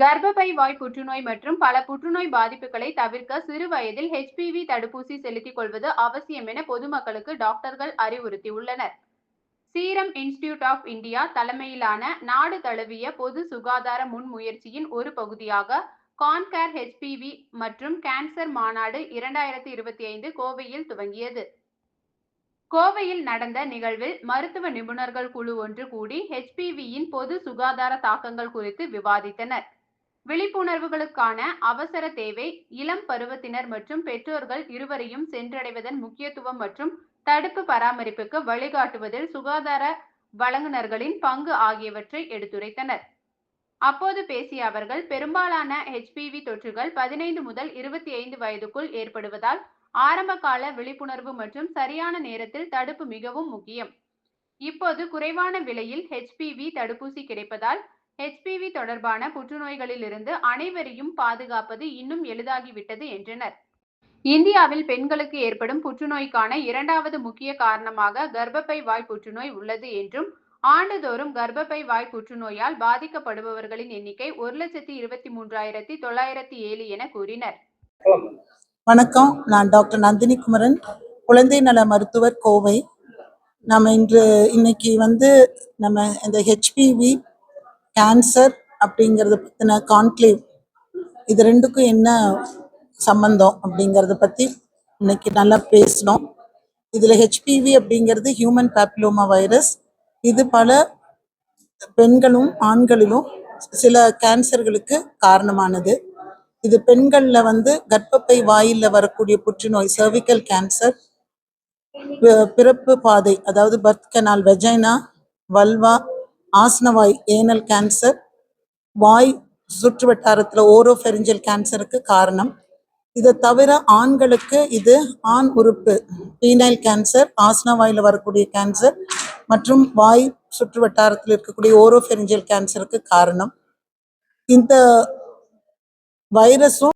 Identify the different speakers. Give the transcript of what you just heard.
Speaker 1: கர்ப்பப்பை வாய் புற்றுநோய் மற்றும் பல புற்றுநோய் பாதிப்புகளை தவிர்க்க சிறு வயதில் ஹெச்பிவி தடுப்பூசி செலுத்திக் கொள்வது அவசியம் என பொதுமக்களுக்கு டாக்டர்கள் அறிவுறுத்தியுள்ளனர். சீரம் இன்ஸ்டிடியூட் ஆஃப் இந்தியா தலைமையிலான நாடு தழுவிய பொது சுகாதார முன்முயற்சியின் ஒரு பகுதியாக கான்கேர் ஹெச்பிவி மற்றும் கேன்சர் மாநாடு இரண்டாயிரத்தி இருபத்தி ஐந்து கோவையில் துவங்கியது. கோவையில் நடந்த நிகழ்வில் மருத்துவ நிபுணர்கள் குழு ஒன்று கூடி ஹெச்பிவியின் பொது சுகாதார தாக்கங்கள் குறித்து விவாதித்தனர். விழிப்புணர்வுகளுக்கான அவசர தேவை இளம் பருவத்தினர் மற்றும் பெற்றோர்கள் இருவரையும் சென்றடைவதன் முக்கியத்துவம் மற்றும் தடுப்பு பராமரிப்புக்கு வழிகாட்டுவதில் சுகாதார வழங்குனர்களின் பங்கு ஆகியவற்றை எடுத்துரைத்தனர். அப்போது பேசிய அவர்கள் பெரும்பாலான ஹெச்பிவி தொற்றுகள் பதினைந்து முதல் இருபத்தி ஐந்து வயதுக்குள் ஏற்படுவதால் ஆரம்ப கால விழிப்புணர்வு மற்றும் சரியான நேரத்தில் தடுப்பு மிகவும் முக்கியம். இப்போது குறைவான விலையில் ஹெச்பிவி தடுப்பூசி கிடைப்பதால் ஹெச்பிவி தொடர்பான புற்றுநோய்களிலிருந்து அனைவரையும் பாதுகாப்பது இன்னும் எளிதாகிவிட்டது என்றனர். இந்தியாவில் பெண்களுக்கு ஏற்படும் புற்றுநோய்க்கான இரண்டாவது முக்கிய காரணமாக கர்ப்பப்பை வாய் புற்றுநோய் உள்ளது என்றும் ஆண்டுதோறும் கர்ப்பப்பை வாய் புற்றுநோயால் பாதிக்கப்படுபவர்களின் எண்ணிக்கை ஒரு லட்சத்தி இருபத்தி மூன்றாயிரத்தி தொள்ளாயிரத்தி ஏழு என கூறினர்.
Speaker 2: வணக்கம். நான் டாக்டர் நந்தினி குமரன் குழந்தை நல மருத்துவர் கோவை. நம்ம இன்று இன்னைக்கு வந்து நம்ம இந்த ஹெச்பிவி கேன்சர் அப்படிங்கிறத பற்றின கான்க்ளேவ் இது ரெண்டுக்கும் என்ன சம்பந்தம் அப்படிங்கிறத பற்றி இன்னைக்கு நல்லா பேசினோம். இதில் ஹெச்பிவி அப்படிங்கிறது ஹியூமன் பேப்லோமா வைரஸ் இது பல பெண்களும் ஆண்களிலும் சில கேன்சர்களுக்கு காரணமானது. இது பெண்கள்ல வந்து கர்ப்பப்பை வாயில வரக்கூடிய புற்றுநோய் சர்விக்கல் கேன்சர் பிறப்பு பாதை அதாவது பர்த் கனால் வெஜைனா வல்வா ஆசனவாய் ஏனல் கேன்சர் வாய் சுற்று வட்டாரத்துல ஓரோஃபெரிஞ்சல் கேன்சருக்கு காரணம். இதை தவிர ஆண்களுக்கு இது ஆண் உறுப்பு பீனைல் கேன்சர் ஆசனவாயில் வரக்கூடிய கேன்சர் மற்றும் வாய் சுற்று வட்டாரத்தில் இருக்கக்கூடிய ஓரோஃபெரிஞ்சல் கேன்சருக்கு காரணம். இந்த வைரஸும்